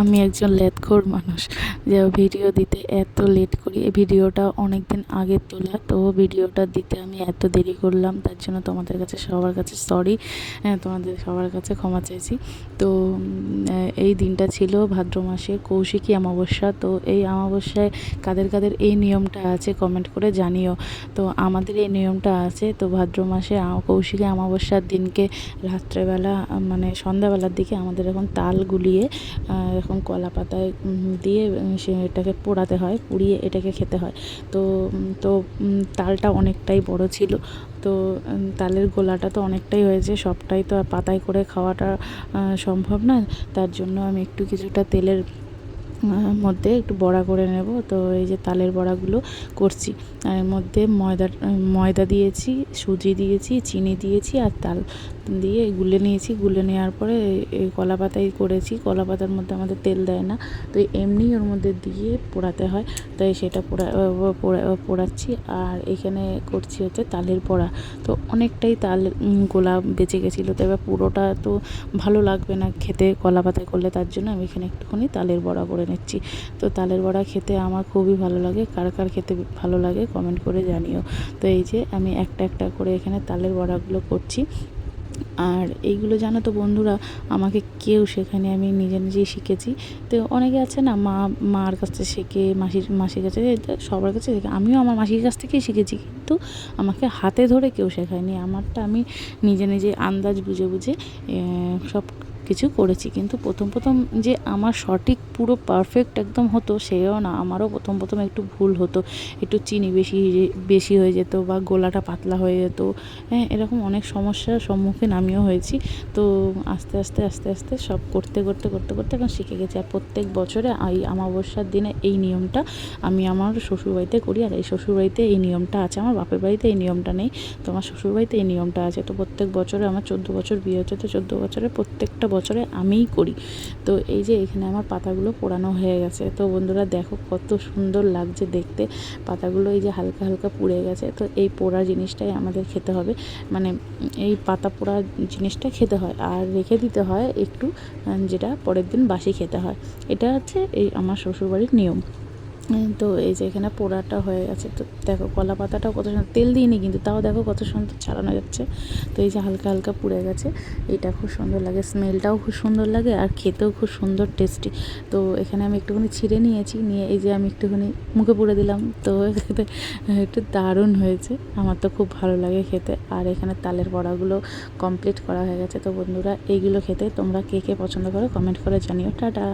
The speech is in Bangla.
আমি একজন লেটখোর মানুষ। যে ভিডিও দিতে এত লেট করি। এই ভিডিওটা অনেক দিন আগে তোলা, তো ভিডিওটা দিতে আমি এত দেরি করলাম, তার জন্য তোমাদের কাছে সবার কাছে সরি তোমাদের সবার কাছে ক্ষমা চাইছি। তো এই দিনটা ছিল ভাদ্র মাসে কৌশিকী অমাবস্যা, তো এই অমাবস্যায় কাদের কাদের এই নিয়মটা আছে কমেন্ট করে জানিও। তো আমাদের এই নিয়মটা আছে, তো ভাদ্র মাসে কৌশিকী অমাবস্যার দিনকে রাত্রেবেলা মানে সন্ধ্যাবেলার দিকে আমাদের এখন তাল গুলিয়ে এরকম কলা পাতায় দিয়ে সে এটাকে পোড়াতে হয়, পুড়িয়ে এটাকে খেতে হয়। তো তো তালটা অনেকটাই বড় ছিল। তো তালের গোলাটা তো অনেকটাই হয়েছে, সবটাই তো আর পাতায় করে খাওয়াটা সম্ভব না। তার জন্য আমি একটু কিছুটা তেলের মধ্যে একটু বড়া করে নেব। তো এই যে তালের বড়াগুলো করছি। আর এর মধ্যে ময়দা ময়দা দিয়েছি, সুজি দিয়েছি, চিনি দিয়েছি আর তাল দিয়ে গুলে নিয়েছি। গুলে নেওয়ার পরে এই কলা পাতাই করেছি। কলা পাতার মধ্যে আমাদের তেল দেয় না। তো এমনি ওর মধ্যে দিয়ে পোড়াতে হয়। তাই সেটা পোড়া পোড়াচ্ছি। আর এখানে করছি হচ্ছে তালের বড়া। তো অনেকটাই তাল গোলা বেঁচে গেছিল। তো এবার পুরোটা তো ভালো লাগবে না খেতে। কলা পাতায় করলে তার জন্য আমি এখানে একটুখানি তালের বড়া করে নিচ্ছি। তো তালের বড়া খেতে আমার খুবই ভালো লাগে। কার কার খেতে ভালো লাগে কমেন্ট করে জানিও। তো এই যে আমি একটা একটা করে এখানে তালের বড়াগুলো করছি। আর এইগুলো জানো তো বন্ধুরা, আমাকে কেউ সেখানে আমি নিজে নিজেই শিখেছি। তো অনেকে আছে না, মা, মার কাছ থেকে শেখে, মাসির মাসির কাছে সবার কাছে শেখে। আমিও আমার মাসির কাছ থেকেই শিখেছি, কিন্তু আমাকে হাতে ধরে কেউ শেখায়নি। আমারটা আমি নিজে নিজে আন্দাজ বুঝে বুঝে সব কিছু করেছি। কিন্তু প্রথম প্রথম যে আমার সঠিক, পুরো পারফেক্ট একদম হতো, সেও না। আমারও প্রথম প্রথম একটু ভুল হতো। একটু চিনি বেশি বেশি হয়ে যেত বা গোলাটা পাতলা হয়ে যেত। হ্যাঁ এরকম অনেক সমস্যার সম্মুখীন আমিও হয়েছি। তো আস্তে আস্তে আস্তে আস্তে সব করতে করতে করতে করতে এখন শিখে গেছি। আর প্রত্যেক বছরে এই অমাবস্যার দিনে এই নিয়মটা আমি আমার শ্বশুরবাড়িতে করি। আর এই শ্বশুরবাড়িতে এই নিয়মটা আছে। আমার বাপের বাড়িতে এই নিয়মটা নেই। তো আমার শ্বশুরবাড়িতে এই নিয়মটা আছে। তো প্রত্যেক বছরে, আমার চোদ্দ বছর বিয়ে হচ্ছে। তো চোদ্দ বছরে প্রত্যেকটা বছরে আমিই করি। তো এই যে এখানে আমার পাতাগুলো পোড়ানো হয়ে গেছে। তো বন্ধুরা দেখো কত সুন্দর লাগছে দেখতে। পাতাগুলো এই যে হালকা হালকা পুড়ে গেছে। তো এই পোড়া জিনিসটাই আমাদের খেতে হবে। মানে এই পাতা পোড়া জিনিসটা খেতে হয়। আর রেখে দিতে হয় একটু, যেটা পরের দিন বাসি খেতে হয়। এটা হচ্ছে এই আমার শ্বশুরবাড়ির নিয়ম। তো, এই যে এখানে পোড়াটা হয়ে গেছে। তো দেখো কলা পাতাটাও কত সুন্দর। তেল দিইনি কিন্তু, তাও দেখো কত সুন্দর ছাড়ানো যাচ্ছে। তো এই যে হালকা হালকা পুড়ে গেছে। এটা খুব সুন্দর লাগে, স্মেলটাও খুব সুন্দর লাগে আর খেতেও খুব সুন্দর টেস্টি। তো এখানে আমি একটুখানি ছিঁড়ে নিয়েছি, নিয়ে এই যে আমি একটুখানি মুখে পুড়ে দিলাম। তো খেতে একটু দারুণ হয়েছে, আমার তো খুব ভালো লাগে খেতে। আর এখানে তালের বড়াগুলো কমপ্লিট করা হয়ে গেছে। তো বন্ধুরা, এইগুলো খেতে তোমরা কে কে পছন্দ করো কমেন্ট করে জানিও। টাটা!